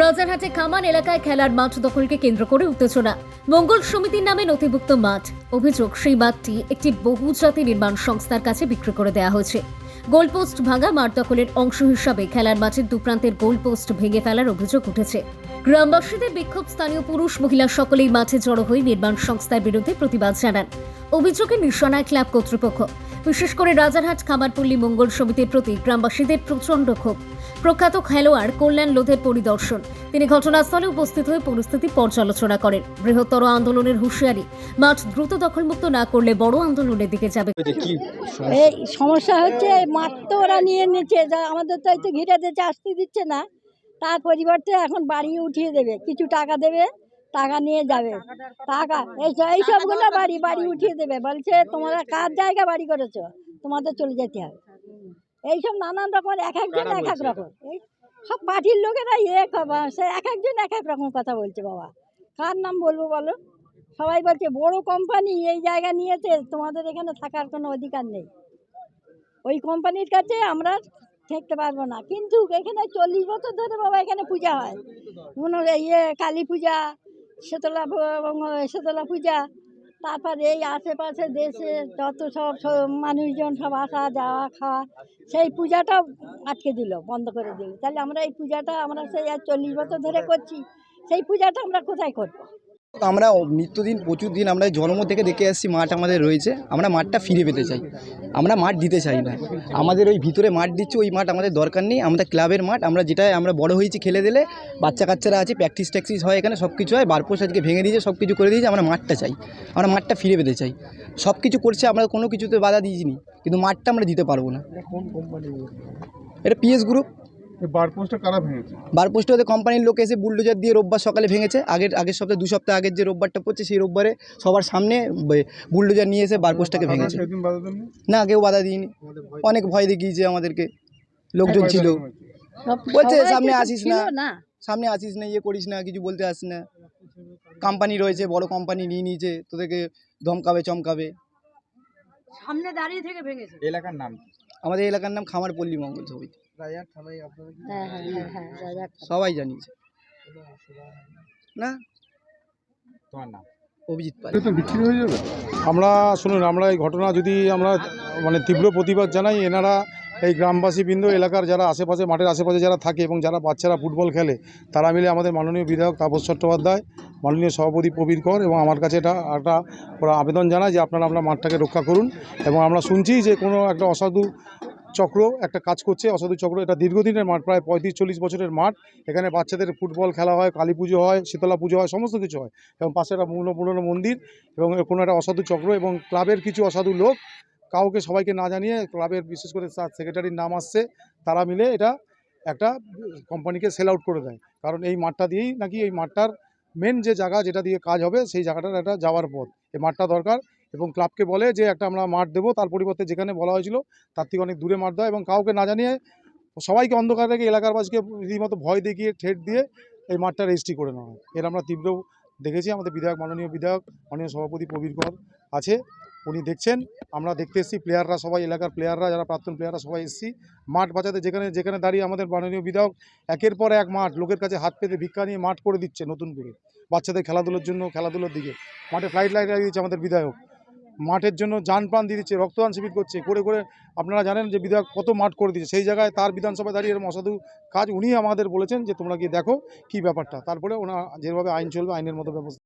রাজারহাটে কামান এলাকায় খেলার মাঠ দখলকে কেন্দ্র করে উত্তেজনা। মঙ্গল সমিতির নামে নথিভুক্ত মাঠ। অভিযোগ, সেই মাঠটি একটি বহুজাতি নির্মাণ সংস্থার কাছে বিক্রি করে দেওয়া হয়েছে। গোলপোস্ট ভাঙা মাঠ দখলের অংশ হিসাবে খেলার মাঠের দুপ্রান্তের গোলপোস্ট ভেঙে ফেলার অভিযোগ উঠেছে। গ্রামবাসীদের বিক্ষোভ, স্থানীয় পুরুষ, মহিলা সকলেই মাঠে জড়ো হয়ে নির্মাণ সংস্থার বিরুদ্ধে প্রতিবাদ জানান। অভিযোগে নিশানায় ক্লাব কর্তৃপক্ষ। বিশেষ করে রাজারহাট খামারপল্লী মঙ্গল সমিতির প্রতি গ্রামবাসীদের প্রচণ্ড ক্ষোভ। প্রখ্যাত খেলোয়াড় কল্যাণ লোধের পরিদর্শন। তিনি ঘটনাস্থলে উপস্থিত হয়ে পরিস্থিতি পর্যালোচনা করেন। বৃহত্তর আন্দোলনের হুঁশিয়ারি মাঠ দ্রুত দখলমুক্ত না করলে বড় আন্দোলনের দিকে যাবে। এটা কি সমস্যা? এই সমস্যা হচ্ছে মাঠ তো ওরা নিয়ে নিচ্ছে যা আমাদের তো এই তো ঘিরে দিচ্ছে আসতে দিচ্ছে না। তার পরিবর্তে এখন বাড়ি উঠিয়ে দেবে কিছু টাকা দেবে টাকা নিয়ে যাবে। টাকা এই এই সবগুলো বাড়ি বাড়ি উঠিয়ে দেবে। বলছে তোমরা কার জায়গা বাড়ি করেছ? তোমাদের চলে যেতে হবে। এইসব নানান রকম এক একজন এক এক রকম। এই সব পার্টির লোকেরা ইয়ে সে এক একজন এক এক রকম কথা বলছে বাবা। কার নাম বলব বলো? সবাই বলছে বড় কোম্পানি এই জায়গা নিয়েছে তোমাদের এখানে থাকার কোনো অধিকার নেই। ওই কোম্পানির কাছে আমরা থাকতে পারব না। কিন্তু এখানে চল্লিশ বছর ধরে বাবা এখানে পূজা হয়। মনে হয় ইয়ে কালী পূজা শীতলা শীতলা পূজা তারপর এই আশেপাশে দেশে যত সব মানুষজন সব আসা যাওয়া খাওয়া, সেই পূজাটা আটকে দিল, বন্ধ করে দিল। তাহলে আমরা এই পূজাটা আমরা সেই আর চল্লিশ বছর ধরে করছি, সেই পূজাটা আমরা কোথায় করব? আমরা নিত্যদিন প্রচুর দিন আমরা জন্ম থেকে দেখে আসছি মাঠ আমাদের রয়েছে। আমরা মাঠটা ফিরে পেতে চাই। আমরা মাঠ দিতে চাই না। আমাদের ওই ভিতরে মাঠ দিচ্ছে, ওই মাঠ আমাদের দরকার নেই। আমাদের ক্লাবের মাঠ, আমরা যেটায় আমরা বড় হয়েছি খেলে দিলে, বাচ্চা কাচ্চারা আছে, প্র্যাকটিস ট্যাকটিস হয় এখানে সব কিছু হয়। বারপোষ আজকে ভেঙে দিয়েছে সব কিছু করে দিয়েছে, আমরা মাঠটা চাই। আমরা মাঠটা ফিরে পেতে চাই। সব কিছু করছে, আমরা কোনো কিছুতে বাধা দিইনি। কিন্তু মাঠটা আমরা দিতে পারব না। এটা পিএস গ্রুপ এই বার কারা ভেঙেছে? বারপোস্টে ওদের কোম্পানির লোক এসে বুলডোজার দিয়ে রোববার সকালে ভেঙেছে। আগের আগের সপ্তাহে দু সপ্তাহ আগের যে রোববারটা পড়ছে সেই রোববারে সবার সামনে বুলডোজার নিয়ে এসে বারপোস্টটাকে ভেঙেছে। না কেউ বাধা দিইনি। অনেক ভয় দেখিয়েছে আমাদেরকে। লোকজন ছিল। বলছে, সামনে আসিস না। সামনে আসিস না ইয়ে করিস না কিছু বলতে আসিস না। কোম্পানি রয়েছে বড় কোম্পানি নিয়ে নিয়েছে তোদেরকে ধমকাবে চমকাবে। সামনে দাঁড়িয়ে থেকে ভেঙেছে। এলাকার নাম? আমাদের এলাকার নাম খামারপল্লী মঙ্গল সমিতি হ্যাঁ হ্যাঁ হ্যাঁ হ্যাঁ সবাই জানিয়েছে। না? তোমার নাম? অভিজিৎ পাল। বিক্রি হয়ে যাবে। আমরা শুনুন আমরা এই ঘটনা যদি আমরা মানে তীব্র প্রতিবাদ জানাই এনারা এই গ্রামবাসী বৃন্দ, এলাকার যারা আশেপাশে, মাঠের আশেপাশে যারা থাকে এবং যারা বাচ্চারা ফুটবল খেলে, তারা মিলে আমাদের মাননীয় বিধায়ক তাপস চট্টোপাধ্যায়, মাননীয় সভাপতি প্রবীর কর এবং আমার কাছে এটা একটা ওরা আবেদন জানায় যে আপনারা আমরা মাঠটাকে রক্ষা করুন এবং আমরা শুনছি যে কোনো একটা অসাধু চক্র একটা কাজ করছে। অসাধু চক্র এটা দীর্ঘদিনের মাঠ, প্রায় পঁয়ত্রিশ, চল্লিশ বছরের মাঠ। এখানে বাচ্চাদের ফুটবল খেলা হয়, কালী পুজো হয়, শীতলা পুজো হয়, সমস্ত কিছু হয়। এবং পাশে একটা পুরনো মন্দির এবং কোনো একটা অসাধু চক্র এবং ক্লাবের কিছু অসাধু লোক কাউকে সবাইকে না জানিয়ে ক্লাবের বিশেষ করে তার সেক্রেটারির নাম আসছে, তারা মিলে এটা একটা কোম্পানিকে সেল আউট করে দেয়। কারণ এই মাঠটা দিয়েই নাকি এই মাঠটার মেন যে জায়গা যেটা দিয়ে কাজ হবে, সেই জায়গাটার একটা যাওয়ার পথ। এই মাঠটা দরকার এবং ক্লাবকে বলে যে একটা আমরা মাঠ দেবো, তার পরিবর্তে যেখানে বলা হয়েছিল তার থেকে অনেক দূরে মাঠ দেওয়া এবং কাউকে না জানিয়ে সবাইকে অন্ধকার রেখে এলাকারবাসীকে রীতিমতো ভয় দেখিয়ে, ঠেট দিয়ে এই মাঠটা রেজিস্ট্রি করে নেওয়া হয়। এর আমরা তীব্র দেখেছি, আমাদের বিধায়ক, মাননীয় বিধায়ক, মাননীয় সভাপতি প্রবীর কর আছে, উনি দেখছেন। আমরা দেখতে এসেছি প্লেয়াররা সবাই, এলাকার প্লেয়াররা যারা প্রাক্তন প্লেয়াররা সবাই এসেছি। মাঠ বাঁচাতে যেখানে যেখানে দাঁড়িয়ে আমাদের মাননীয় বিধায়ক একের পর এক মাঠ, লোকের কাছে হাত পেতে ভিক্ষা নিয়ে মাঠ করে দিচ্ছে নতুন করে। বাচ্চাদের খেলাধুলোর জন্য, খেলাধুলোর দিকে। মাঠে ফ্লাইট লাইট লাগিয়ে দিচ্ছে আমাদের বিধায়ক। মাঠের জন্য যান প্রাণ দিয়ে দিচ্ছে, রক্তদান শিবির করছে, করে করে আপনারা জানেন যে বিধায়ক কত মাঠ করে দিচ্ছে সেই জায়গায় তার বিধানসভায় দাঁড়িয়ে এরকম অসাধু কাজ উনি আমাদের বলেছেন যে তোমরা গিয়ে দেখো কি ব্যাপারটা, তারপরে ওনা যেভাবে আইন চলবে, আইনের মতো ব্যবস্থা